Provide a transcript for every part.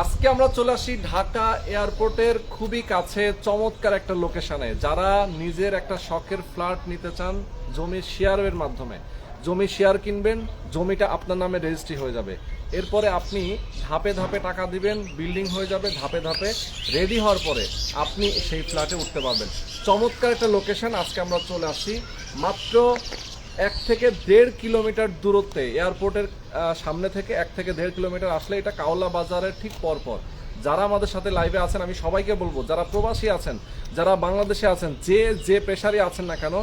আজকে আমরা চলে আসি ঢাকা এয়ারপোর্টের খুবই কাছে চমৎকার একটা লোকেশনে। যারা নিজের একটা শখের ফ্ল্যাট নিতে চান, জমি শেয়ারের মাধ্যমে। জমি শেয়ার কিনবেন, জমিটা আপনার নামে রেজিস্ট্রি হয়ে যাবে। এরপরে আপনি ধাপে ধাপে টাকা দিবেন, বিল্ডিং হয়ে যাবে ধাপে ধাপে। রেডি হওয়ার পরে আপনি সেই ফ্ল্যাটে উঠতে পারবেন। চমৎকার একটা লোকেশন আজকে আমরা চলে আসছি মাত্র এক থেকে দেড় কিলোমিটার দূরত্বে এয়ারপোর্টের সামনে থেকে এক থেকে দেড় কিলোমিটার আসলে এটা কাওলা বাজারের ঠিক পরপর। যারা আমাদের সাথে লাইভে আছেন, আমি সবাইকে বলব, যারা প্রবাসী আছেন, যারা বাংলাদেশে আছেন, যে যে পেশারই আছেন না কেন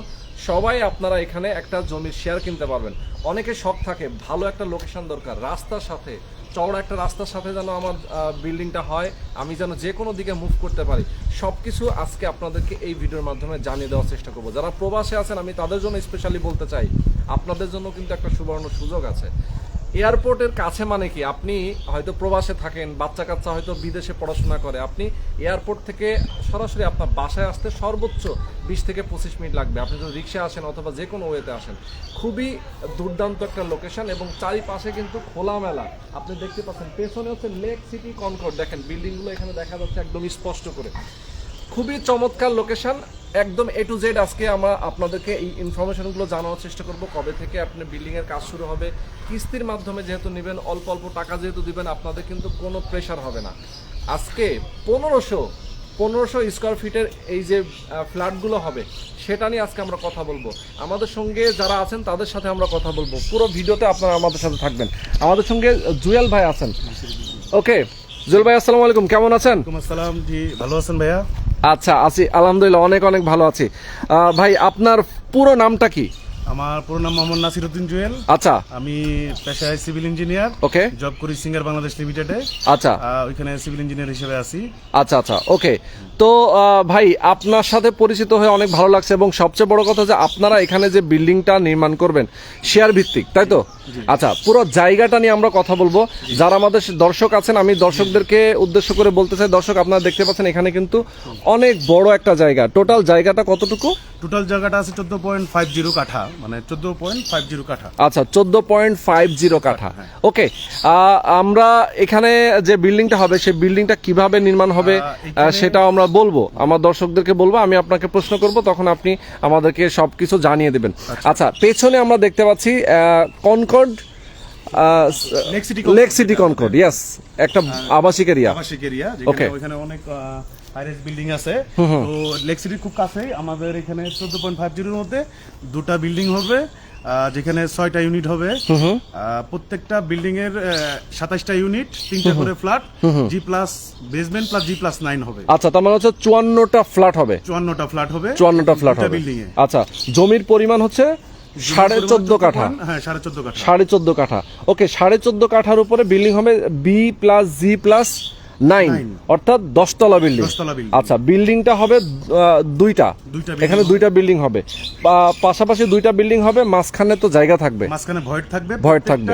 সবাই আপনারা এখানে একটা জমির শেয়ার কিনতে পারবেন। অনেকে শখ থাকে, ভালো একটা লোকেশন দরকার, রাস্তার সাথে, চওড়া একটা রাস্তার সাথে যেন আমার বিল্ডিংটা হয়, আমি যেন যে কোনো দিকে মুভ করতে পারি। সব কিছু আজকে আপনাদেরকে এই ভিডিওর মাধ্যমে জানিয়ে দেওয়ার চেষ্টা করব। যারা প্রবাসে আছেন, আমি তাদের জন্য স্পেশালি বলতে চাই, আপনাদের জন্য কিন্তু একটা সুবর্ণ সুযোগ আছে। এয়ারপোর্টের কাছে মানে কি? আপনি হয়তো প্রবাসে থাকেন বাচ্চা কাচ্চা হয়তো বিদেশে পড়াশোনা করে। আপনি এয়ারপোর্ট থেকে সরাসরি আপনার বাসায় আসতে সর্বোচ্চ বিশ থেকে পঁচিশ মিনিট লাগবে। আপনি যদি রিক্সা আসেন অথবা যে কোনো ওয়েতে আসেন। খুবই দুর্দান্ত একটা লোকেশন এবং চারিপাশে কিন্তু খোলামেলা। আপনি দেখতে পাচ্ছেন, পেছনে হচ্ছে লেক সিটি কনকর্ড দেখেন বিল্ডিংগুলো এখানে দেখা যাচ্ছে একদম স্পষ্ট করে। খুবই চমৎকার লোকেশন একদম এ টু জেড আজকে আমরা আপনাদেরকে এই ইনফরমেশনগুলো জানানোর চেষ্টা করব, কবে থেকে আপনি বিল্ডিংয়ের কাজ শুরু হবে, কিস্তির মাধ্যমে যেহেতু নেবেন, অল্প অল্প টাকা যেহেতু দিবেন, আপনাদের কিন্তু কোনো প্রেশার হবে না। আজকে পনেরোশো পনেরোশো স্কোয়ার ফিটের এই যে ফ্ল্যাটগুলো হবে, সেটা নিয়ে আজকে আমরা কথা বলব। আমাদের সঙ্গে যারা আছেন, তাদের সাথে আমরা কথা বলব। পুরো ভিডিওতে আপনারা আমাদের সাথে থাকবেন। আমাদের সঙ্গে জুয়েল ভাই আছেন। ওকে জুয়েল ভাই, আসসালামু আলাইকুম। কেমন আছেন? আসসালাম। জি, ভালো আছেন ভাইয়া? আচ্ছা আছি আলহামদুলিল্লাহ অনেক অনেক ভালো আছি। ভাই আপনার পুরো নামটা কি? আমার পুরো নাম মোহাম্মদ নাসিরউদ্দিন জুয়েল। আচ্ছা। আমি পেশায় সিভিল ইঞ্জিনিয়ার। ওকে। জব করি সিঙ্গার বাংলাদেশ লিমিটেডে। আচ্ছা। ওইখানে সিভিল ইঞ্জিনিয়ার হিসেবে আছি। আচ্ছা আচ্ছা ওকে। তো ভাই আপনার সাথে পরিচিত হয়ে অনেক ভালো লাগছে এবং সবচেয়ে বড় কথা যে আপনারা এখানে যে বিল্ডিংটা নির্মাণ করবেন শেয়ার ভিত্তিক তাই তো? আচ্ছা পুরো জায়গাটা নিয়ে আমরা কথা বলব। যারা আমাদের দর্শক আছেন আমি দর্শকদেরকে উদ্দেশ্য করে বলতে চাই দর্শক আপনারা দেখতে পাচ্ছেন এখানে কিন্তু অনেক বড় একটা জায়গা। টোটাল জায়গাটা কতটুকু? টোটাল জায়গাটা আছে চোদ্দ পয়েন্ট ফাইভ জিরো কাঠা। মানে চোদ্দ পয়েন্ট ফাইভ জিরো কাঠা। আচ্ছা চোদ্দ পয়েন্ট ফাইভ জিরো কাঠা ওকে আমরা এখানে যে বিল্ডিংটা হবে সেই বিল্ডিংটা কীভাবে নির্মাণ হবে সেটাও আমরা বলব। আমার দর্শকদেরকে বলব আমি আপনাকে প্রশ্ন করব তখন আপনি আমাদেরকে সবকিছু জানিয়ে দেবেন। আচ্ছা। পেছনে আমরা দেখতে পাচ্ছি Concord lake city Concord yes একটা আবাসিক এরিয়া আবাসিক এরিয়া Okay. অনেক হাইরেস বিল্ডিং আছে। তো লেক সিটির খুব কাছে আমাদের এখানে চোদ্দ পয়েন্ট ফাইভ জিরোর মধ্যে দুটা বিল্ডিং হবে যেখানে ছয়টা ইউনিট হবে। প্রত্যেকটা বিল্ডিং এর সাতাশটা ইউনিট তিনটা করে flat G plus basement plus G plus nine হবে। আচ্ছা তার মানে হচ্ছে চুয়ান্নটা ফ্ল্যাট হবে। চুয়ান্নটা ফ্ল্যাট হবে চুয়ান্নটা ফ্ল্যাট হবে। বিল্ডিং এ। আচ্ছা জমির পরিমাণ হচ্ছে সাড়ে চোদ্দ কাঠা। হ্যাঁ সাড়ে চোদ্দ কাঠা। সাড়ে চোদ্দ কাঠা। ওকে সাড়ে চোদ্দ কাঠার উপরে বিল্ডিং হবে B plus G plus nine অর্থাৎ দশতলা বিল্ডিং। আচ্ছা বিল্ডিংটা হবে দুইটা। এখানে দুইটা বিল্ডিং হবে। পাশাপাশি দুইটা বিল্ডিং হবে মাঝখানে তো জায়গা থাকবে। মাঝখানে ভয়েড থাকবে। Void থাকবে।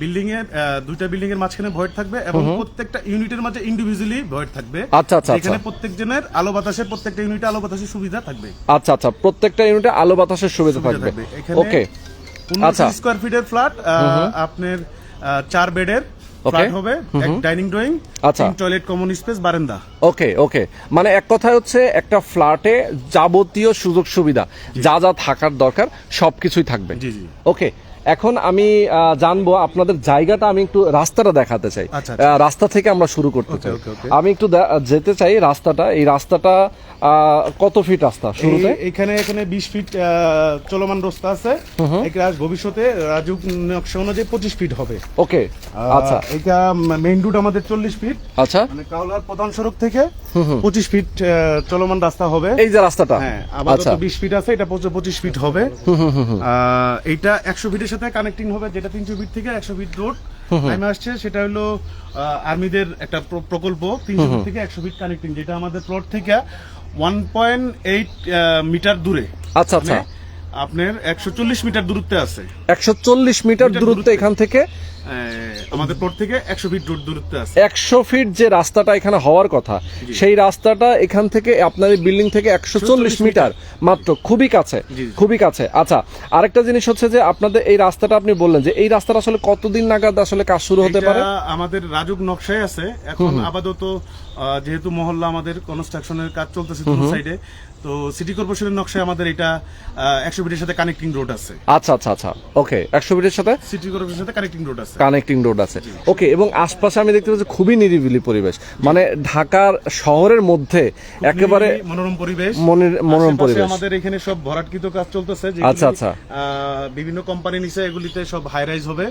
বিল্ডিং আহ, দুইটা বিল্ডিং এর মাঝখানে ভয়েড থাকবে এবং প্রত্যেকটা ইউনিটের মাঝে ইন্ডিভিজুয়ালি ভয়েড থাকবে। আচ্ছা, আচ্ছা, এখানে আচ্ছা। প্রত্যেক জনের আলো বাতাসের প্রত্যেকটা ইউনিটে আলো বাতাসের সুবিধা থাকবে। আচ্ছা আচ্ছা প্রত্যেকটা ইউনিটে আলো বাতাসের সুবিধা থাকবে। ওকে আচ্ছা। স্কোয়ার ফিটের ফ্ল্যাট আপনার চার বেডের ফ্ল্যাট হবে এক ডাইনিং ড্রয়িং আচ্ছা। টয়লেট কমন স্পেস বারান্দা। Okay okay. মানে এক কথায় হচ্ছে একটা ফ্ল্যাটে যাবতীয় সুযোগ সুবিধা যা যা থাকার দরকার সবকিছুই থাকবে। জি জি। ওকে এখন আমি জানব আপনাদের জায়গাটা আমি একটু রাস্তাটা দেখাতে চাই। আচ্ছা, রাস্তা থেকে আমরা শুরু করতে চাই. আমি একটু যেতে চাই রাস্তাটা। এই রাস্তাটা কত ফিট রাস্তা শুরুতে? এখানে এখানে বিশ ফিট চলমান রাস্তা আছে। এটা ভবিষ্যতে রাজুক নকশা অনুযায়ী পঁচিশ ফিট হবে। ওকে আচ্ছা। এটা মেইন রুট আমাদের চল্লিশ ফিট। আচ্ছা। মানে কাউলার প্রধান সড়ক থেকে পঁচিশ ফিট চলমান রাস্তা হবে। এই যে রাস্তাটা? হ্যাঁ আবার আচ্ছা। বিশ ফিট আছে এটা পঁচিশ ফিট হবে। এইটা একশো ফিটের সাথে কানেক্টিং হবে যেটা তিনশো ফিট থেকে একশো ফিট রোড টাইমে আসছে সেটা হলো আর্মিদের একটা প্রকল্প তিনশো ফিট থেকে একশো ফিট কানেক্টিং যেটা আমাদের প্লট থেকে ওয়ান পয়েন্ট এইট মিটার দূরে। আচ্ছা আচ্ছা। মানে আপনার একশো চল্লিশ মিটার দূরত্বে আছে। একশো চল্লিশ মিটার দূরত্বে। এখান থেকে আমাদের প্লট থেকে একশো ফিট দূর দূরত্বে আছে। একশো ফিট যে রাস্তাটা এখানে হওয়ার কথা সেই রাস্তাটা এখান থেকে আপনার বিল্ডিং থেকে একশো চল্লিশ মিটার মাত্র খুবই কাছে। খুবই কাছে। আচ্ছা আরেকটা জিনিস হচ্ছে যে আপনাদের এই রাস্তাটা আপনি বললেন যে এই রাস্তাটা আসলে কতদিন নাগাদ আসলে কাজ শুরু হতে পারে? আমাদের রাজুক নকশায় আছে। এখন আপাতত যেহেতু মহল্লা আমাদের কনস্ট্রাকশনের কাজ চলতেছে দু সাইডে তো সিটি কর্পোরেশনের নকশায় আমাদের এটা একশো ফিটের সাথে কানেক্টিং রোড আছে। আচ্ছা আচ্ছা আচ্ছা। ওকে একশো ফিটের সাথে? সিটি কর্পোরেশনের সাথে কানেক্টিং রোড আছে। কানেক্টিং রোড আছে। ওকে এবং আশপাশে আমি দেখতে পাচ্ছি খুবই নিরিবিলি পরিবেশ। মানে ঢাকার শহরের মধ্যে একেবারে মনোরম পরিবেশ। মনের- মনোরম পরিবেশ। আমাদের এখানে সব ভরাটকৃত কাজ চলতেছে আচ্ছা, আচ্ছা। বিভিন্ন কোম্পানি নিচে এগুলিতে সব হাই রাইজ হবে।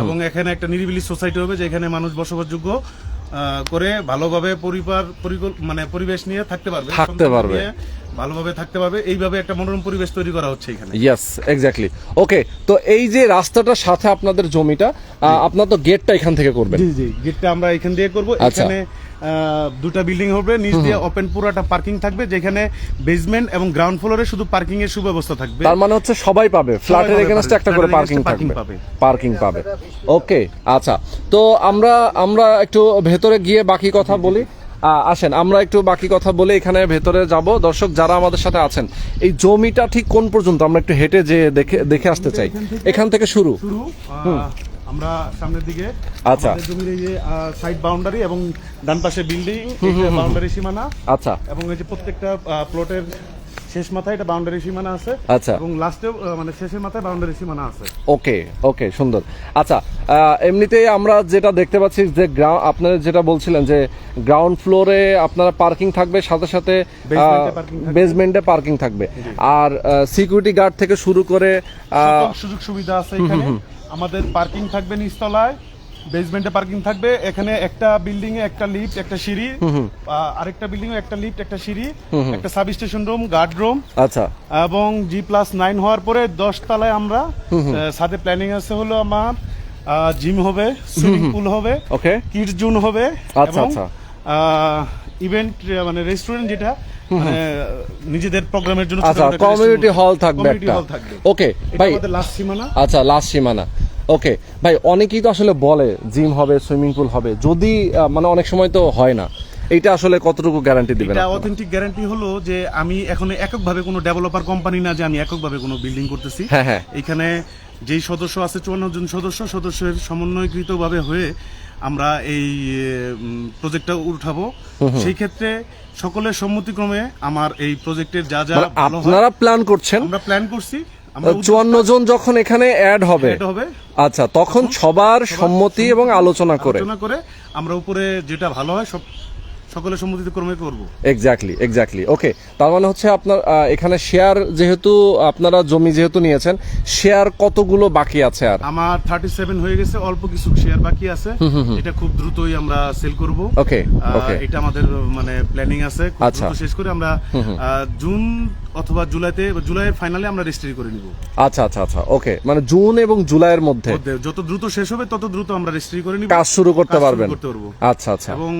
এবং এখানে একটা নিরিবিলি সোসাইটি হবে যেখানে মানুষ বসবাসযোগ্য। করে ভালোভাবে পরিবার মানে পরিবেশ নিয়ে থাকতে পারবে থাকতে পারবে। ভালোভাবে থাকতে পারবে। এইভাবে একটা মনোরম পরিবেশ তৈরি করা হচ্ছে এখানে। ইয়েস এক্স্যাক্টলি ওকে তো এই যে রাস্তাটার সাথে আপনাদের জমিটা আপনার তো গেটটা এখান থেকে করবেন। জি জি গেটটা আমরা এখান দিয়ে করব। আচ্ছা। এখানে দুটা বিল্ডিং হবে নিচ দিয়ে ওপেন পুরাটা পার্কিং থাকবে যেখানে বেসমেন্ট এবং গ্রাউন্ড ফ্লোরে শুধু পার্কিং এর সুব্যবস্থা থাকবে। তার মানে হচ্ছে সবাই পাবে ফ্ল্যাটের এগেনস্টে একটা করে পার্কিং পাবে। পার্কিং পাবে। ওকে আচ্ছা। তো আমরা আমরা একটু ভেতরে গিয়ে বাকি কথা বলি। আসেন আমরা একটু বাকি কথা বলে এখানে ভেতরে যাব। দর্শক যারা আমাদের সাথে আছেন এই জমিটা ঠিক কোন পর্যন্ত? আমরা একটু হেঁটে যে দেখে দেখে আসতে চাই। এখান থেকে শুরু। আহ, আমরা সামনের দিকে আচ্ছা। জমির এই যে সাইড বাউন্ডারি এবং ডান পাশে বিল্ডিং বাউন্ডারি সীমানা আচ্ছা এবং এই যে প্রত্যেকটা প্লটের শেষ মাথায় এটা বাউন্ডারি সীমানা আছে আচ্ছা। এবং লাস্টে মানে শেষের মাথায় বাউন্ডারি সীমানা আছে। ওকে ওকে সুন্দর। আচ্ছা আহ, এমনিতেই আমরা যেটা দেখতে পাচ্ছি যে গ্রাউন্ড আপনারা যেটা বলছিলেন যে গ্রাউন্ড ফ্লোরে আপনারা পার্কিং থাকবে সাথে সাথে বেসমেন্টে পার্কিং থাকবে। আর সিকিউরিটি গার্ড থেকে শুরু করে আহ, সুযোগ সুবিধা আছে এখানে। আমাদের পার্কিং থাকবে নিচতলায়। বেসমেন্টে পার্কিং থাকবে এখানে একটা বিল্ডিং এ একটা লিফট একটা সিঁড়ি আরেকটা বিল্ডিং এ একটা লিফট একটা সিঁড়ি একটা sub station room guard room আচ্ছা। এবং জি প্লাস নাইন হওয়ার পরে দশ তলায় আমরা সাথে প্ল্যানিং আছে হলো আমার জিম হবে সুইমিং পুল হবে ওকে কিডস জোন হবে আচ্ছা, আচ্ছা। ইভেন্ট মানে রেস্টুরেন্ট যেটা মানে নিজেদের প্রোগ্রামের জন্য আচ্ছা কমিউনিটি হল থাকবে একটা। ওকে ভাই আমাদের লাস্ট সীমানা। আচ্ছা লাস্ট সীমানা। ওকে ভাই অনেকেই তো আসলে বলে জিম হবে সুইমিং পুল হবে। যদি মানে অনেক সময় তো হয় না। এটা আসলে কতটুকু গ্যারান্টি দিবেন এটা অথেন্টিক গ্যারান্টি হলো যে আমি এখন এককভাবে কোনো ডেভেলপার কোম্পানি না যে আমি এককভাবে কোনো বিল্ডিং করতেছি। হ্যাঁ, হ্যাঁ। এখানে যেই সদস্য আছে চুয়ান্ন জন সদস্য সদস্যের সমন্বয়কৃতভাবে হয়ে আমরা এই প্রজেক্টটা উঠাবো। সেই ক্ষেত্রে সকলের সম্মতিক্রমে আমার এই প্রজেক্টের যা যা মানে আপনারা প্ল্যান করছেন? আমরা প্ল্যান করছি। চুয়ান্ন জন যখন এখানে অ্যাড হবে আচ্ছা তখন সবার সম্মতি এবং আলোচনা করে। আলোচনা করে আমরা উপরে যেটা ভালো হয় সব সকলের সম্মতিতে ক্রমে করব। এক্স্যাক্টলি এক্স্যাক্টলি ওকে তার মানে হচ্ছে আপনার এখানে শেয়ার যেহেতু আপনারা জমি যেহেতু নিয়েছেন শেয়ার কতগুলো বাকি আছে আর? আমার থার্টি সেভেন হয়ে গেছে অল্প কিছু শেয়ার বাকি আছে। এটা খুব দ্রুতই আমরা সেল করব। ওকে ওকে এটা আমাদের মানে প্ল্যানিং আছে। খুব আচ্ছা। দ্রুত শেষ করে আমরা জুন অথবা জুলাইতে জুলাইয়ের ফাইনালে আমরা রেজিস্ট্রি করে নিব। আচ্ছা আচ্ছা আচ্ছা ওকে মানে জুন এবং জুলাইয়ের মধ্যে। যত দ্রুত শেষ হবে তত দ্রুত আমরা রেজিস্ট্রি করে নিব। কাজ শুরু করতে পারবেন। করতে পারব। আচ্ছা আচ্ছা। এবং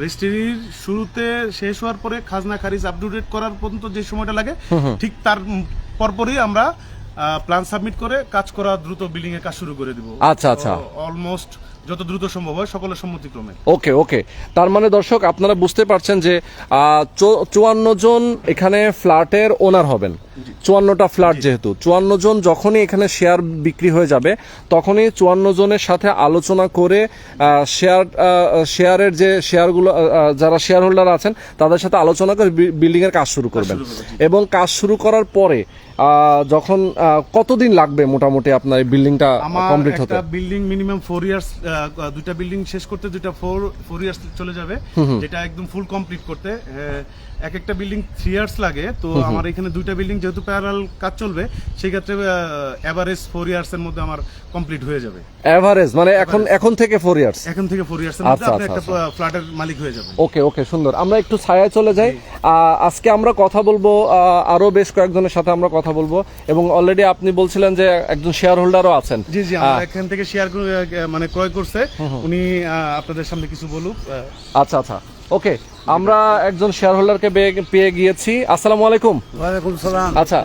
রেজিস্ট্রির শুরুতে শেষ হওয়ার পরে খাজনা খারিজ আপডেট করার পর্যন্ত যে সময়টা লাগে ঠিক তার পরপরই আমরা প্ল্যান সাবমিট করে কাজ করা দ্রুত বিল্ডিং এর কাজ শুরু করে দিব। আচ্ছা, আচ্ছা। অলমোস্ট যত দ্রুত সম্ভব হয় সকলের সম্মতিক্রমে। ওকে ওকে। তার মানে দর্শক আপনারা বুঝতে পারছেন যে চুয়ান্ন জন এখানে ফ্ল্যাটের ওনার হবেন। চুয়ান্নটা ফ্ল্যাট যেহেতু। চুয়ান্ন জন যখনই এখানে শেয়ার বিক্রি হয়ে যাবে তখনই চুয়ান্ন জনের সাথে আলোচনা করে শেয়ার শেয়ারের যে শেয়ারগুলো যারা শেয়ার হোল্ডার আছেন তাদের সাথে আলোচনা করে বিল্ডিং এর কাজ শুরু করবেন। এবং কাজ শুরু করার পরে যখন কতদিন লাগবে মোটামুটি আপনার এই বিল্ডিংটা কমপ্লিট হতে? বিল্ডিং মিনিমাম ফোর ইয়ার্স দুইটা বিল্ডিং শেষ করতে দুইটা ফোর ফোর ইয়ার্স চলে যাবে। যেটা একদম ফুল কমপ্লিট করতে। এক একটা বিল্ডিং থ্রি ইয়ার্স লাগে তো আমার এখানে দুইটা বিল্ডিং যেহেতু প্যারাল কাজ চলবে সেই ক্ষেত্রে এভারেজ ফোর ইয়ার্স এর মধ্যে আমার কমপ্লিট হয়ে যাবে। অ্যাভারেজ মানে এখন এখন থেকে ফোর ইয়ার্স এখন থেকে ফোর ইয়ার্স এর মধ্যে আচ্ছা, আপনি আচ্ছা, একটা ফ্ল্যাটের মালিক হয়ে যাবেন। ওকে ওকে সুন্দর। আমরা একটু ছায়ায় চলে যাই। আজকে আমরা কথা বলব আরও বেশ কয়েকজনের সাথে আমরা কথা বলব। এবং অলরেডি আপনি বলছিলেন যে একজন শেয়ার হোল্ডারও আছেন। জি জি আমরা এখান থেকে শেয়ার মানে ক্রয় করছে। উনি আপনাদের সামনে কিছু বলুক। আচ্ছা আচ্ছা। ওকে আমরা একজন শেয়ার হোল্ডারকে পেয়ে- পেয়ে গিয়েছি। আসসালামু আলাইকুম। ওয়ালাইকুম সালাম। আচ্ছা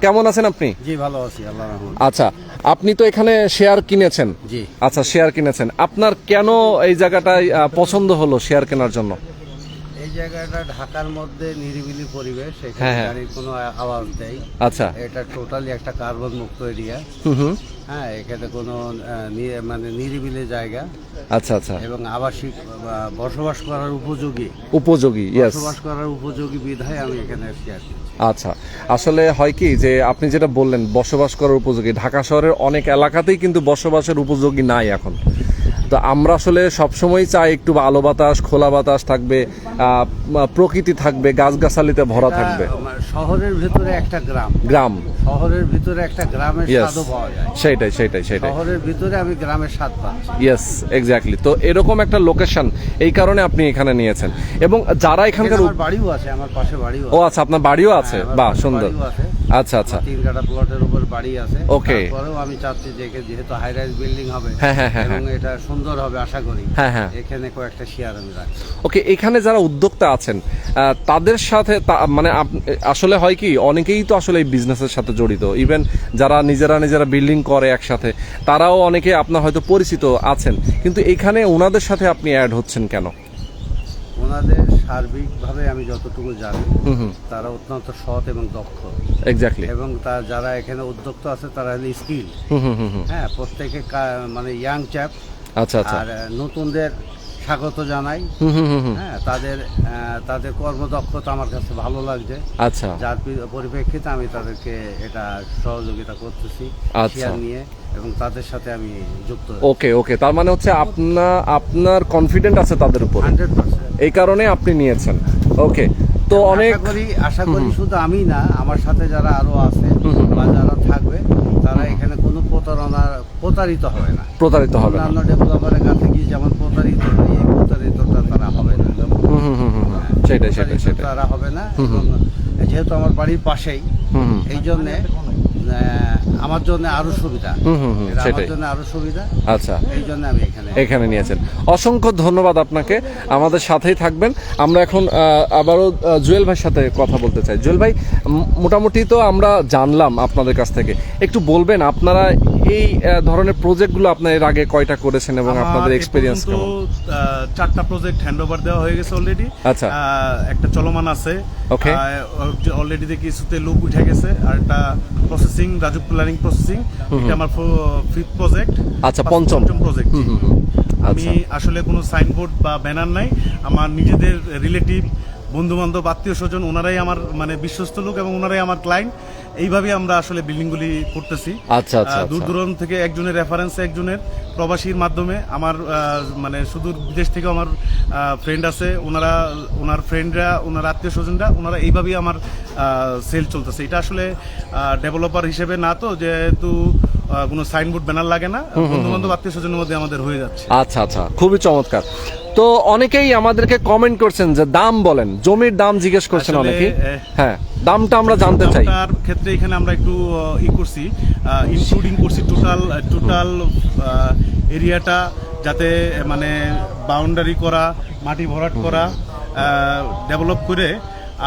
কেমন আছেন আপনি? জি ভালো আছি আল্লাহ আচ্ছা আপনি তো এখানে শেয়ার কিনেছেন। জি। আচ্ছা শেয়ার কিনেছেন। আপনার কেন এই জায়গাটায় পছন্দ হলো শেয়ার কেনার জন্য? জায়গাটা ঢাকার মধ্যে নিরিবিলি পরিবেশ হ্যাঁ, এখানে হ্যাঁ। গাড়ির কোনো আওয়াজ নেই। আচ্ছা। এটা টোটালি একটা কার্বন মুক্ত এরিয়া হুম হুম। হ্যাঁ এখানে কোনো মানে নিরিবিলি জায়গা। আচ্ছা আচ্ছা। এবং আবাসিক বসবাস করার উপযোগী। উপযোগী বসবাস করার উপযোগী বিধায় আমি এখানে শেয়ার আচ্ছা। আসলে হয় কি যে আপনি যেটা বললেন বসবাস করার উপযোগী। ঢাকা শহরের অনেক এলাকাতেই কিন্তু বসবাসের উপযোগী নাই এখন। তো আমরা আসলে সবসময় চাই একটু আলো বাতাস খোলা বাতাস থাকবে প্রকৃতি থাকবে গাছগাছালিতে ভরা থাকবে। শহরের ভিতরে একটা গ্রাম। গ্রাম। শহরের ভিতরে একটা গ্রামের স্বাদও পাওয়া যায়। সেটাই সেটাই সেটাই শহরের ভিতরে আমি গ্রামের স্বাদ পাচ্ছি। ইয়েস এক্স্যাক্টলি তো এরকম একটা লোকেশন এই কারণে আপনি এখানে নিয়েছেন। এবং যারা এখানকার বাড়িও আছে আমার পাশে বাড়িও ও আচ্ছা আপনার বাড়িও আছে? হ্যাঁ, বাহ সুন্দর। আছে। আচ্ছা আচ্ছা। তিন কাটা প্লটের উপর বাড়ি আছে। Okay. তারপরেও আমি চাচ্ছি যে যেহেতু হাই রাইজ বিল্ডিং হবে হ্যাঁ, হ্যাঁ, হ্যাঁ, এবং এটা সুন্দর হবে আশা করি। হ্যাঁ, হ্যাঁ। এখানে কয়েকটা শেয়ার আমি রাখছি। ওকে এখানে যারা উদ্যোক্তা আছেন তাদের সাথে মানে আসলে হয় কি অনেকেই তো আসলে এই বিজনেসের সাথে জড়িত। ইভেন যারা নিজেরা নিজেরা বিল্ডিং করে একসাথে তারাও অনেকে আপনার হয়তো পরিচিত আছেন। কিন্তু এখানে ওনাদের সাথে আপনি অ্যাড হচ্ছেন কেন? ওনাদের সার্বিকভাবে আমি যতটুকু জানি তারা অত্যন্ত সৎ এবং দক্ষ। এক্স্যাক্টলি এবং তার যারা এখানে উদ্যোক্তা আছে তারা হলে স্কিল। হ্যাঁ প্রত্যেকে মানে ইয়াং চ্যাপ আচ্ছা আচ্ছা। আর নতুনদের স্বাগত জানাই। হ্যাঁ তাদের তাদের কর্মদক্ষতা আমার কাছে ভালো লাগছে। আচ্ছা। যার পরিপ্রেক্ষিতে আমি তাদেরকে এটা সহযোগিতা করতেছি আচ্ছা। নিয়ে। এবং তাদের সাথে আমি যুক্ত ওকে ওকে তার মানে হচ্ছে আপনার আপনার কনফিডেন্ট আছে তাদের উপর? এই কারণে আপনি নিয়েছেন। ওকে তো অনেক করি আশা করি শুধু আমি না আমার সাথে যারা আরও আছে বা যারা থাকবে তারা এখানে কোনো প্রতারণা প্রতারিত হবে না। প্রতারিত হবে না। অন্যান্য ডেভেলপারের কাছে গিয়ে যেমন প্রতারিত হয় এই প্রতারিতটা তারা হবে না। হুম হুম হুম হুম হুম। সেটাই সেটাই সেটাই। তারা হবে না যেহেতু আমার বাড়ির পাশেই এই জন্যে আমার জন্য আরও সুবিধা। হুম হুম হুম, সেটাই। জন্য আরও সুবিধা। আচ্ছা। এই জন্য আমি এখানে এখানে নিয়েছেন। অসংখ্য ধন্যবাদ আপনাকে। আমাদের সাথেই থাকবেন। আমরা এখন আবারও জুয়েল ভাইয়ের সাথে কথা বলতে চাই। জুয়েল ভাই মোটামুটি তো আমরা জানলাম আপনাদের কাছ থেকে। একটু বলবেন আপনারা এই ধরনের প্রজেক্টগুলো আপনার এর আগে কয়টা করেছেন এবং আপনাদের এক্সপিরিয়েন্স কেমন চারটা প্রজেক্ট হ্যান্ড ওভার দেওয়া হয়ে গেছে অলরেডি আচ্ছা। একটা চলমান আছে Okay. অলরেডি দেখি কিছুতে লোক উঠে গেছে আর একটা প্রসেসিং রাজুক প্ল্যানিং প্রসেসিং এটা আমার ফিফথ প্রজেক্ট আচ্ছা, পঞ্চম। প্রজেক্ট। আমি আচ্ছা। আসলে কোনো সাইনবোর্ড বা ব্যানার নাই আমার নিজেদের রিলেটিভ বন্ধু বান্ধব আত্মীয় স্বজন ওনারাই আমার মানে বিশ্বস্ত লোক এবং ওনারাই আমার ক্লায়েন্ট এইভাবে আমরা আসলে বিল্ডিংগুলি করতেছি। আচ্ছা, আচ্ছা, দূর আচ্ছা। দূরান্ত থেকে একজনের রেফারেন্স একজনের প্রবাসীর মাধ্যমে আমার মানে সুদূর বিদেশ থেকে আমার ফ্রেন্ড আছে। ওনারা ওনার ফ্রেন্ডরা ওনার আত্মীয় স্বজনরা ওনারা এইভাবেই আমার সেল চলতেছে। এটা আসলে ডেভেলপার হিসেবে না তো যেহেতু কোনো সাইনবোর্ড ব্যানার লাগে না বন্ধু বান্ধব আত্মীয় স্বজনের মধ্যে আমাদের হয়ে যাচ্ছে। আচ্ছা আচ্ছা খুবই চমৎকার। তো অনেকেই আমাদেরকে কমেন্ট করছেন যে দাম বলেন জমির দাম জিজ্ঞেস করছেন অনেকেই। হ্যাঁ। দামটা আমরা জানতে চাই। তার ক্ষেত্রে এখানে আমরা একটু ই করছি ইনক্লুডিং করছি টোটাল টোটাল এরিয়াটা যাতে মানে বাউন্ডারি করা, মাটি ভরাট করা ডেভেলপ করে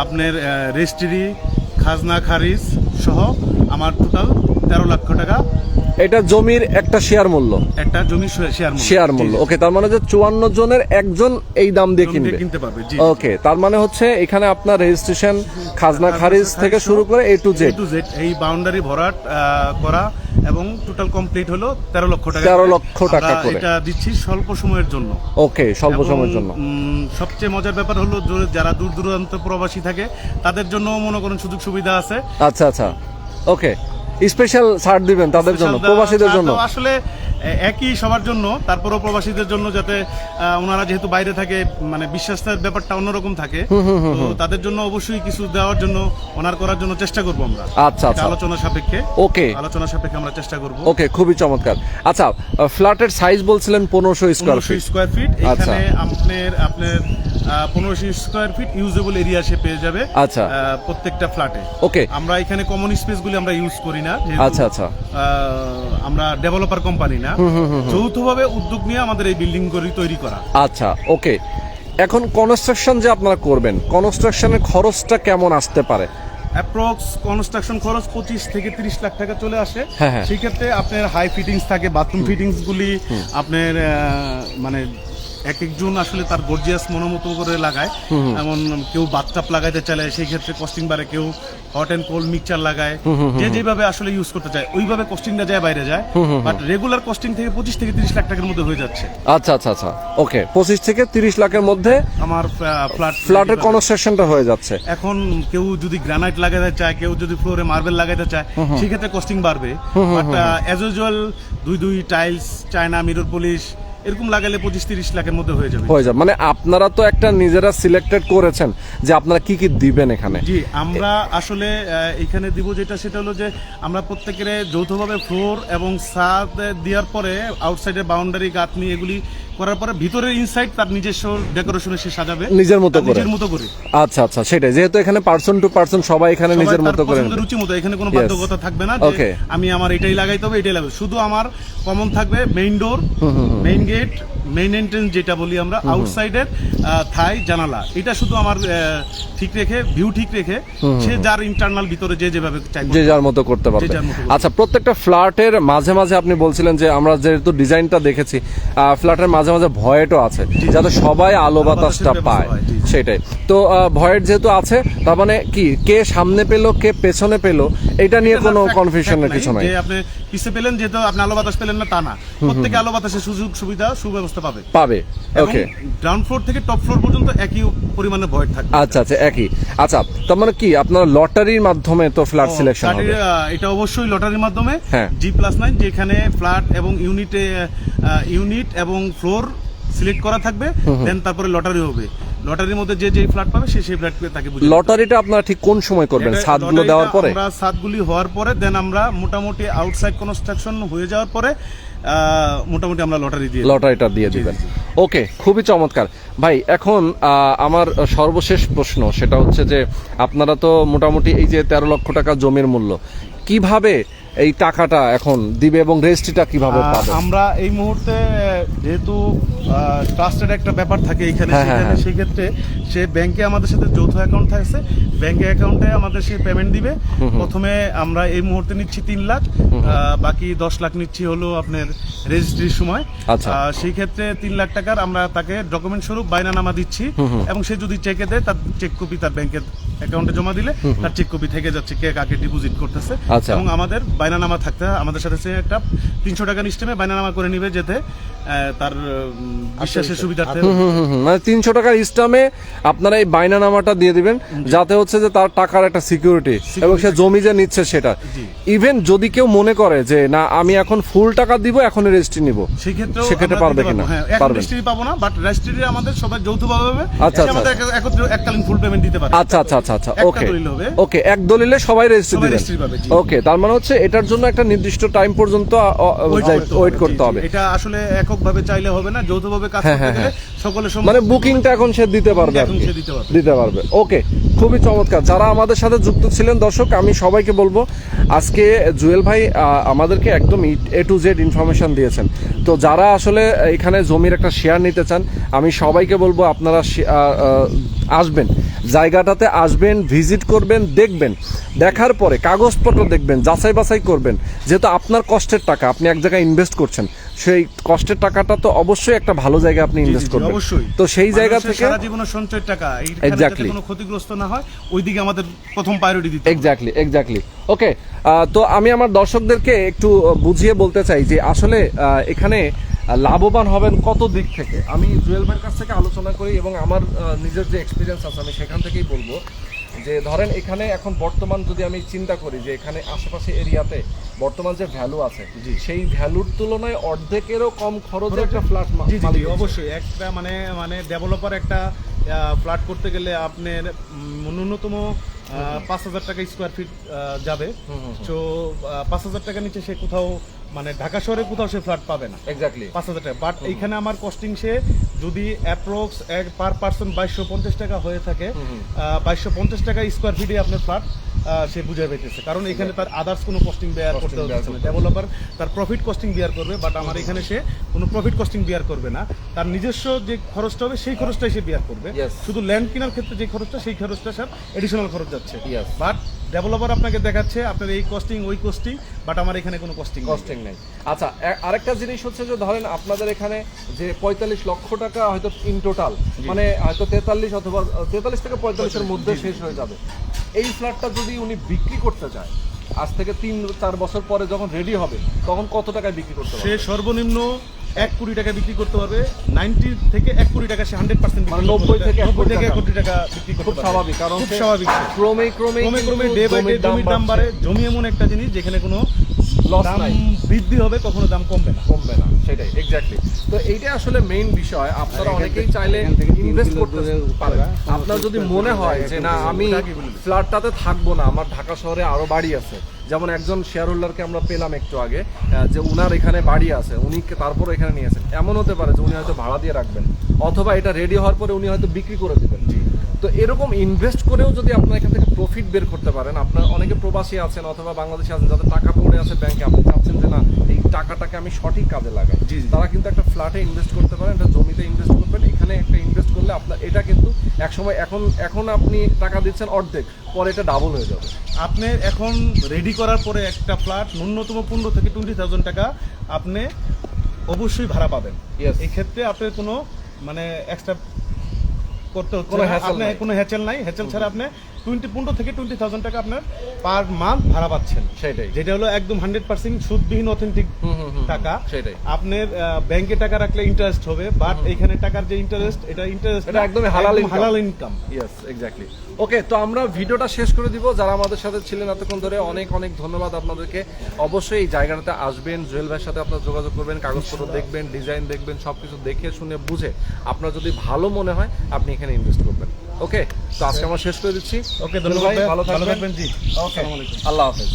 আপনার রেজিস্ট্রি খাজনা, খারিজ সহ আমার টোটাল তেরো লক্ষ টাকা এটা জমির একটা শেয়ার মূল্য। একটা জমি শেয়ার শেয়ার মূল্য। ওকে তার মানে যে চুয়ান্ন জনের একজন এই দাম দিয়ে কিনবে। কিনতে পারবে জি। ওকে তার মানে হচ্ছে এখানে আপনার রেজিস্ট্রেশন খাজনা খারিজ থেকে শুরু করে A to A Z to Z এই বাউন্ডারি ভরাট করা এবং টোটাল কমপ্লিট হলো তেরো লক্ষ টাকা 13 লক্ষ টাকা করে। এটা দিচ্ছি স্বল্প সময়ের জন্য। ওকে স্বল্প সময়ের জন্য। সবচেয়ে মজার ব্যাপার হলো যারা দূর দূরান্ত প্রবাসী থাকে তাদের জন্য মনে করেন সুযোগ সুবিধা আছে। আচ্ছা আচ্ছা। ওকে স্পেশাল ছাড় দিবেন তাদের জন্য প্রবাসীদের জন্য। আসলে একই সবার জন্য তারপরও প্রবাসীদের জন্য যাতে ওনারা যেহেতু বাইরে থাকে মানে বিশ্বাসের ব্যাপারটা অন্যরকম থাকে তো তাদের জন্য অবশ্যই কিছু দেওয়ার জন্য ওনার করার জন্য চেষ্টা করব আমরা। আচ্ছা, আচ্ছা। আলোচনা সাপেক্ষে ওকে। আলোচনা সাপেক্ষে আমরা চেষ্টা করব। ওকে খুবই চমৎকার। আচ্ছা ফ্ল্যাটের সাইজ বলছিলেন পনেরোশো স্কোয়ার ফিট স্কোয়ার ফিট। এখানে আপনার আপনার পনেরোশো স্কোয়ার ফিট ইউজেবল এরিয়া সে পেয়ে যাবে আচ্ছা। প্রত্যেকটা ফ্ল্যাটে ওকে আমরা এখানে কমন স্পেসগুলি আমরা ইউজ করি না আচ্ছা, আচ্ছা। আমরা ডেভেলপার কোম্পানি না। যৌথভাবে উদ্যোগ নিয়ে আমাদের এই বিল্ডিং তৈরি করা। আচ্ছা ওকে এখন কনস্ট্রাকশন যে আপনারা করবেন কনস্ট্রাকশনের খরচটা কেমন আসতে পারে? অ্যাপ্রক্স কনস্ট্রাকশন খরচ পঁচিশ থেকে তিরিশ লাখ টাকা চলে আসে। হ্যাঁ, হ্যাঁ। সেই ক্ষেত্রে আপনার হাই ফিটিংস থাকে বাথরুম ফিটিংস গুলি আপনার মানে এক একজন আসলে তার গর্জিয়াস মনোমতো করে লাগায়। এমন কেউ বাথটাপ লাগাইতে চাইলে সেই ক্ষেত্রে কস্টিং বাড়ে কেউ হট অ্যান্ড কোল্ড মিক্সচার লাগায়। যে যেভাবে আসলে ইউজ করতে চায় ওইভাবে কস্টিংটা যায় বাইরে যায়। বাট রেগুলার কস্টিং থেকে পঁচিশ থেকে তিরিশ লাখ টাকার মধ্যে হয়ে যাচ্ছে। আচ্ছা আচ্ছা আচ্ছা। ওকে পঁচিশ থেকে তিরিশ লাখের মধ্যে আমার ফ্ল্যাট ফ্ল্যাটের কনস্ট্রাকশনটা হয়ে যাচ্ছে। এখন কেউ যদি গ্রানাইট লাগাতে চায় কেউ যদি ফ্লোরে মার্বেল লাগাতে চায় সেক্ষেত্রে কস্টিং বাড়বে। বাট অ্যাজ ইউজুয়াল দুই দুই টাইলস চায়না মিরর পলিশ এরকম লাগালে পঁচিশ তিরিশ লাখের মধ্যে হয়ে যাবে। হয়ে যাবে। মানে আপনারা তো একটা নিজেরা সিলেক্টেড করেছেন যে আপনারা কি কি দিবেন এখানে? জি আমরা আসলে এখানে দিব যেটা সেটা হলো যে আমরা প্রত্যেকের যৌথভাবে ফ্লোর এবং ছাদ দেওয়ার পরে আউটসাইডে বাউন্ডারি গাঁথনি এগুলি করার পরে ভিতরের ইনসাইড তার নিজস্ব ডেকোরেশনে সে সাজাবে। নিজের মতো করে। নিজের মতো করে। আচ্ছা আচ্ছা সেটাই। যেহেতু এখানে পার্সন টু পার্সন সবাই এখানে নিজের মতো করে রুচি মতো এখানে কোনো. বাধ্যকতা থাকবে না যে আমি আমার এটাই লাগাইতে হবে এটাই লাগাবো শুধু আমার কমন থাকবে main door main gate main entrance যেটা বলি আমরা আউটসাইডের থাই জানালা। এটা শুধু আমার ঠিক রেখে ভিউ ঠিক রেখে সে যার ইন্টারনাল ভিতরে যে যেভাবে চাই যে যার মতো করতে পারবে। মতো করতে আচ্ছা প্রত্যেকটা ফ্ল্যাটের মাঝে মাঝে আপনি বলছিলেন যে আমরা যেহেতু ডিজাইনটা দেখেছি ফ্ল্যাটের মাঝে মাঝে ভয়েটও আছে যাতে সবাই আলো বাতাসটা পায়। সেটাই। তো ভয়েট যেহেতু আছে তার মানে কি কে সামনে পেল কে পেছনে পেল এটা নিয়ে কোনো কনফিউশনের কিছু নাই। আপনি পিছে পেলেন যেহেতু আপনি আলো বাতাস পেলেন না তা না। প্রত্যেকে আলো বাতাসের সুযোগ সুবিধা সুব্যবস্থা পাবে। পাবে ওকে গ্রাউন্ড ফ্লোর থেকে টপ ফ্লোর পর্যন্ত একই পরিমাণে ভয়েড থাকবে। আচ্ছা আচ্ছা একই। আচ্ছা তার মানে কি আপনার লটারির মাধ্যমে তো ফ্ল্যাট সিলেকশন হবে? এটা অবশ্যই লটারির মাধ্যমে। জি প্লাস নাইন যেখানে ফ্ল্যাট এবং ইউনিটে ইউনিট এবং ফ্লোর সিলেক্ট করা থাকবে দেন তারপরে লটারি হবে। লটারির মধ্যে যে যে ফ্ল্যাট পাবে সে সেই ফ্ল্যাট তাকে বুঝে লটারিটা আপনারা ঠিক কোন সময় করবেন? লটারিটা দেওয়ার পরে? আমরা ছাদগুলি হওয়ার পরে দেন আমরা মোটামুটি আউটসাইড কনস্ট্রাকশন হয়ে যাওয়ার পরে মোটামুটি আমরা লটারি দিয়ে। লটারিটা দিয়ে দিবেন। ওকে খুবই চমৎকার। ভাই এখন আমার সর্বশেষ প্রশ্ন সেটা হচ্ছে যে আপনারা তো মোটামুটি এই যে তেরো লক্ষ টাকা জমির মূল্য কীভাবে এই টাকাটা এখন দিবে এবং রেজিস্ট্রিটা কীভাবে পাবে? আমরা এই মুহূর্তে যেহেতু ট্রাস্টেড একটা ব্যাপার থাকে এখানে হ্যাঁ, হ্যাঁ, সেখানে হ্যাঁ। সেই ক্ষেত্রে সে ব্যাংকে আমাদের সাথে যৌথ অ্যাকাউন্ট থাকছে। ব্যাংকে অ্যাকাউন্টে আমাদের সে পেমেন্ট দিবে। প্রথমে আমরা এই মুহূর্তে নিচ্ছি তিন লাখ বাকি দশ লাখ নিচ্ছি হলো আপনার রেজিস্ট্রির সময়। আচ্ছা। সেই ক্ষেত্রে তিন লাখ টাকার আমরা তাকে ডকুমেন্ট স্বরূপ বাইনানামা দিচ্ছি। এবং সে যদি চেকে দেয় তার চেক কপি তার ব্যাংকের অ্যাকাউন্টে জমা দিলে তার চেক কপি থেকে যাচ্ছে কে কাকে ডিপোজিট করতেছে। আচ্ছা। এবং আমাদের বাইনানামা থাকতে আমাদের সাথে সে একটা তিনশো টাকার স্টেমে বাইনানামা করে নিবে যেতে তার বিশ্বাসের সুবিধার্থে। হুম হুম হুম, মানে তিনশো টাকার ইস্টামে আপনারা এই বাইনা নামাটা দিয়ে দিবেন যাতে হচ্ছে যে তার টাকার একটা সিকিউরিটি এবং সে জমি যে নিচ্ছে সেটা। ইভেন যদি কেউ মনে করে যে না আমি এখন ফুল টাকা দিব এখন রেজিস্ট্রি নিব সেই ক্ষেত্রেও সেক্ষেত্রে পারবে কিনা? পারব। হ্যাঁ। রেজিস্ট্রি পাবো না বাট রেজিস্ট্রি আমাদের সবাই যৌথভাবে হবে আচ্ছা, আচ্ছা, আমাদের একত্রে এককালীন ফুল পেমেন্ট দিতে পারে। আচ্ছা আচ্ছা আচ্ছা আচ্ছা ওকে ওকে এক দলিলে সবাই রেজিস্ট্রি দিবেন। ওকে তার মানে হচ্ছে এটার জন্য একটা নির্দিষ্ট টাইম পর্যন্ত ওয়েট করতে। হবে। এটা আসলে এককভাবে চাইলে হবে না যৌথভাবে কাজ হ্যাঁ, করতে হ্যাঁ, গেলে মানে বুকিংটা এখন সে দিতে পারবে আর এখন সে দিতে পারবে। দিতে পারবে। ওকে খুবই চমৎকার। যারা আমাদের সাথে যুক্ত ছিলেন দর্শক আমি সবাইকে বলব আজকে জুয়েল ভাই আমাদেরকে একদম এ টু জেড ইনফরমেশন দিয়েছেন। তো যারা আসলে এখানে জমির একটা শেয়ার নিতে চান আমি সবাইকে বলব আপনারা আসবেন। জায়গাটাতে আসবেন ভিজিট করবেন দেখবেন। দেখার পরে কাগজপত্র দেখবেন যাচাই বাছাই করবেন। যেহেতু আপনার কষ্টের টাকা আপনি এক জায়গায় ইনভেস্ট করছেন সেই কষ্টের টাকাটা তো অবশ্যই একটা ভালো জায়গায় আপনি ইনভেস্ট করবেন। অবশ্যই। তো সেই জায়গা থেকে সারা জীবনের সঞ্চয়ের টাকা Exactly. কোনো ক্ষতিগ্রস্ত না হয় ওইদিকে আমাদের প্রথম প্রায়োরিটি দিতে এক্স্যাক্টলি এক্স্যাক্টলি ওকে তো আমি আমার দর্শকদেরকে একটু বুঝিয়ে বলতে চাই যে আসলে এখানে লাভবান হবেন কত দিক থেকে? আমি জুয়েল ভাইয়ের কাছ থেকে আলোচনা করি এবং আমার নিজের যে এক্সপিরিয়েন্স আছে আমি সেখান থেকেই বলব। যে ধরেন এখানে এখন বর্তমান যদি আমি চিন্তা করি যে এখানে আশেপাশে এরিয়াতে বর্তমান যে ভ্যালু আছে সেই ভ্যালুর তুলনায় অর্ধেকেরও কম খরচে একটা ফ্ল্যাট অবশ্যই একটা মানে মানে ডেভেলপার একটা ফ্ল্যাট করতে গেলে আপনার ন্যূনতম পাঁচ হাজার টাকা স্কোয়ার ফিট যাবে। তো পাঁচ হাজার টাকা নিচে সে কোথাও মানে ঢাকা শহরে কোথাও সে ফ্ল্যাট পাবে না। এক্স্যাক্টলি পাঁচ হাজার টাকা। বাট এইখানে আমার কস্টিং সে যদি অ্যাপ্রক্স এক পার পার্সন বাইশশো পঞ্চাশ টাকা হয়ে থাকে বাইশশো পঞ্চাশ টাকা স্কোয়ার ফিটে আপনার ফ্ল্যাট সে বুঝে পেতেছে। কারণ এখানে তার আদার্স কোনো কস্টিং বেয়ার করতে হচ্ছে না। ডেভেলপার তার প্রফিট কস্টিং বিয়ার করবে বাট আমার এখানে সে কোনো প্রফিট কস্টিং বিয়ার করবে না। তার নিজস্ব যে খরচটা হবে সেই খরচটাই সে বিয়ার করবে। শুধু ল্যান্ড কেনার ক্ষেত্রে যে খরচটা সেই খরচটা স্যার এডিশনাল খরচ যাচ্ছে. বাট ডেভেলপার আপনাকে দেখাচ্ছে আপনার এই কস্টিং ওই কস্টিং বাট আমার এখানে কোনো কস্টিং কস্টিং নেই। আচ্ছা আরেকটা জিনিস হচ্ছে যে ধরেন আপনাদের এখানে যে পঁয়তাল্লিশ লক্ষ টাকা হয়তো ইন টোটাল মানে হয়তো তেতাল্লিশ অথবা তেতাল্লিশ থেকে পঁয়তাল্লিশের মধ্যে শেষ হয়ে যাবে। এই ফ্ল্যাটটা যদি উনি বিক্রি করতে চায় আজ থেকে তিন চার বছর পরে যখন রেডি হবে তখন কত টাকায় বিক্রি করতে হবে সে সর্বনিম্ন এক কোটি টাকা বিক্রি করতে পারবে। নাইনটি থেকে এক কোটি টাকা সে হান্ড্রেড পার্সেন্ট মানে 90 থেকে নব্বই থেকে এক। কোটি টাকা বিক্রি করতে খুব স্বাভাবিক কারণ খুব স্বাভাবিক। ক্রমে ক্রমে ক্রমে ক্রমে ডে বাই ডে জমির দাম বাড়ে। জমি এমন একটা জিনিস যেখানে কোনো দাম নাই। বৃদ্ধি হবে কখনো দাম কমবে না। কমবে না সেটাই এক্স্যাক্টলি তো এইটা আসলে মেইন বিষয়। আপনারা অনেকেই চাইলে ইনভেস্ট করতে পারেন। আপনার যদি মনে হয় যে না আমি? ফ্ল্যাটটাতে থাকব না আমার ঢাকা শহরে আরও বাড়ি আছে। যেমন একজন শেয়ার হোল্ডারকে আমরা পেলাম একটু আগে যে উনার এখানে বাড়ি আছে উনি তারপর এখানে নিয়েছেন এমন হতে পারে যে উনি হয়তো ভাড়া দিয়ে রাখবেন অথবা এটা রেডি হওয়ার পরে উনি হয়তো বিক্রি করে দিবেন। তো এরকম ইনভেস্ট করেও যদি আপনার এখান থেকে প্রফিট বের করতে পারেন আপনার অনেকে প্রবাসী আছেন অথবা বাংলাদেশে আছেন যাদের টাকা পড়ে আছে ব্যাংকে আপনি চাচ্ছেন যে না এই টাকাটাকে আমি সঠিক কাজে লাগাই। তারা কিন্তু একটা ফ্ল্যাটে ইনভেস্ট করতে পারেন একটা জমিতে ইনভেস্ট করবেন এখানে একটা ইনভেস্ট করলে আপনার এটা কিন্তু একসময় এখন এখন আপনি টাকা দিচ্ছেন অর্ধেক পরে এটা ডাবল হয়ে যাবে আপনি এখন রেডি করার পরে একটা ফ্ল্যাট ন্যূনতম পনেরো থেকে টোয়েন্টি থাউজেন্ড টাকা আপনি অবশ্যই ভাড়া পাবেন Yes. এই ক্ষেত্রে আপনার কোনো মানে এক্সট্রা করতে হচ্ছে কোনো কোনো হ্যাচেল নাই। হ্যাচেল ছাড়া আপনি টোয়েন্টি পনেরো থেকে টোয়েন্টি থাউজেন্ড টাকা আপনার পার মান্থ ভাড়া পাচ্ছেন। সেটাই। যেটা হলো একদম হান্ড্রেড পার্সেন্ট সুদবিহীন অথেন্টিক টাকা। সেটাই। আপনার ব্যাংকে টাকা রাখলে ইন্টারেস্ট হবে বাট এখানে টাকার যে ইন্টারেস্ট এটা ইন্টারেস্ট এটা একদমই হালাল হালাল ইনকাম ইয়েস এক্স্যাক্টলি ওকে তো আমরা ভিডিওটা শেষ করে দিব। যারা আমাদের সাথে ছিলেন এতক্ষণ ধরে অনেক অনেক ধন্যবাদ আপনাদেরকে। অবশ্যই এই জায়গাটাতে আসবেন জুয়েল ভাইয়ের সাথে আপনারা যোগাযোগ করবেন কাগজপত্র দেখবেন ডিজাইন দেখবেন সবকিছু দেখে শুনে বুঝে। আপনার যদি ভালো মনে হয় আপনি এখানে ইনভেস্ট করবেন। ওকে তো আজকে আমরা শেষ করে দিচ্ছি। ওকে ধন্যবাদ। ভালো থাকবেন। জি। ওকে আল্লাহ হাফেজ।